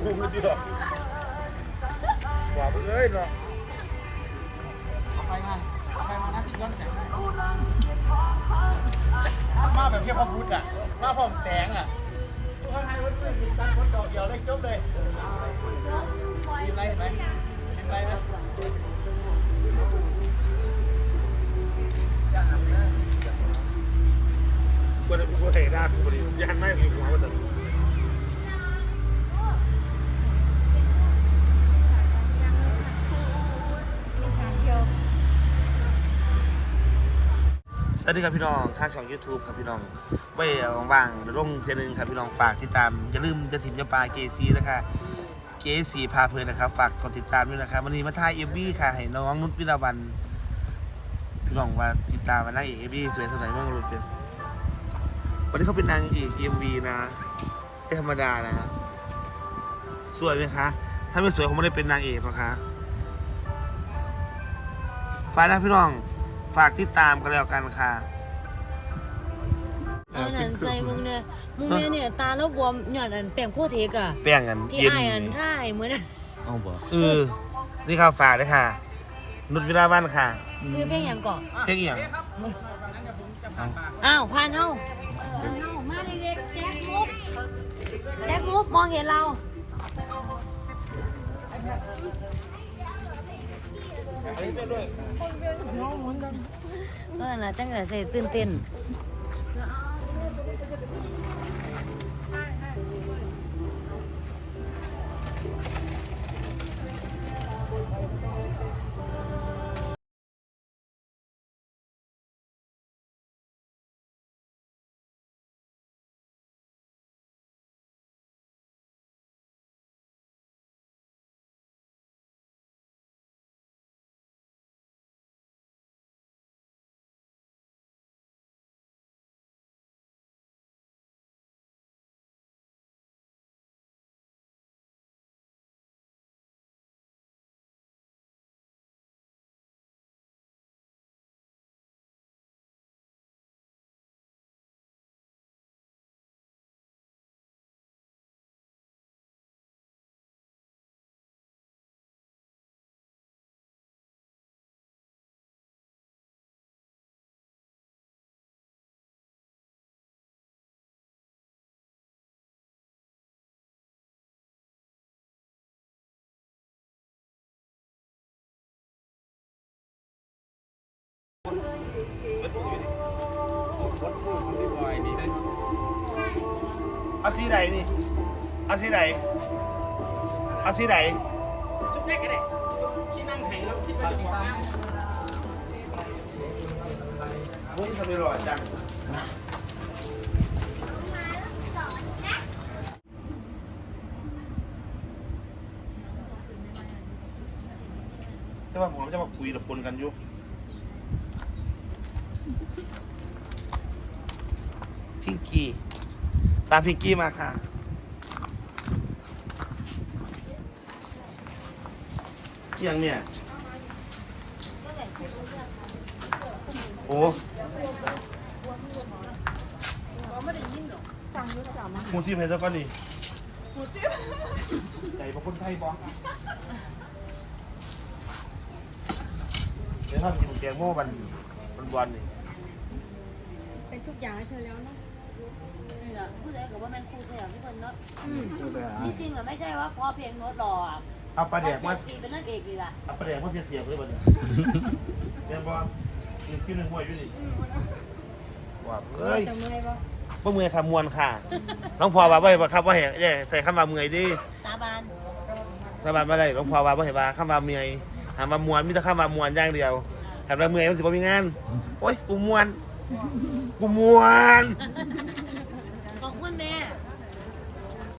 กูมันดีหรอว่าเอ้ยเนาะเอาไฟมาเอาไฟมานะพี่ย้อนแสงให้มาแบบเทพพุทธอะมาพร้อมแสงอะทุกคนให้วัดเพื่อนมีตั้งวัดดอกเดียวเลยจบเลยทีมไรเห็นไหมทีมไรนะกูจะกูเตะได้กูพอดียันไม่ถึงหัวมันแต่ส วัสดีครับพี่น้องทางช่อง YouTube ครับพี่น้องไว้ว่างๆเดี๋ยวลงเทนึงครับพี่น้องฝากติดตามอย่าลืมจะถิ่มจะปลาเกซีนะคะเกซีพาเพลินนะครับ ฝากกดติดตามด้วยนะครับวันนี้มาถ่ายเอฟบีค่ะให้น้องนุชวิลาวันพี่น้องว่าติดตามมานางเอกเอฟบีสวยสมัยเมื่อรุ่นเดียวันนี้เขาเป็นนางเอกเอ็มวีนะไม่ธรรมดานะสวยไหมคะ ถ้าไม่สวยคงไม่ได้เป็นนางเอกหรอกคะฝากนะพี่น้อง ฝากติดตามกันแล้วกันค่ะเอานั่นใส่มึงเนี่ยมึงเนี่ยเนี่ยตาแล้วบวมหยอดอันแป้งโคเทกอะแป้งกันที่เย็นอ้ายอันท่ายเหมือนน่ะเอาบ่เออนี่ครับฝากด้วยค่ะ นุชวิลาวันค่ะ ซื้อเพลงหยังก่อนเพลงอหย่างอ้าวพานเฮาพานเฮามาเด็กๆแจ็คมุกแจ็คมุกมองเห็นเรา ก็นั่นล่ะจัง เกิดใส่ตื่นเต้นเอาสีไหนนี่เอาสีไหนเอาสีไหนชุดแรกก็ได้ที่นั่งแข่งแล้วคิดว่าจะมีน้มุ้งทำไมหล่อจังจะว่าผมจะมาคุยกับคนกันอยู่พิง กี้ ตามพิงกี้มาค่ะเที่ยงเนี่ย โอ้หมูที่เพชรก็นี่หมูที่ใจพระคนไทยบอกเดี๋ยวทำกินแกงโม่บันบันวันนี่เป็นทุกอย่างให้เธอแล้วเนาะ นี่แหละผู้ใดกับว่าแม่นครูใช่หรอทุกคนเนาะจริงๆอะไม่ใช่ว่าพอเพลงโน้ตหล่ออะเอาปลาแดกมาสีเป็นนางเอกดีล่ะเอาปลาแดกมาเสียบๆเลยบันนี้เรียนบอกินกินหนึ่งหัวอยู่นี่ว่าเอ้ยจะเมื่อยปะบ่เมื่อยค่ะมวนค่ะ น้องพอว่าบ่ให้ครับว่าให้เอ้ยใส่คำว่าเมื่อยดิสาบานสบายมาได้น้องพอว่าบ่ให้ว่าคำว่าเมื่อยหามามวนมีแต่คำว่ามวนอย่างเดียวถามว่าเมื่อยมันสิบ่มีงานโอ๊ยกูมวน กูมวน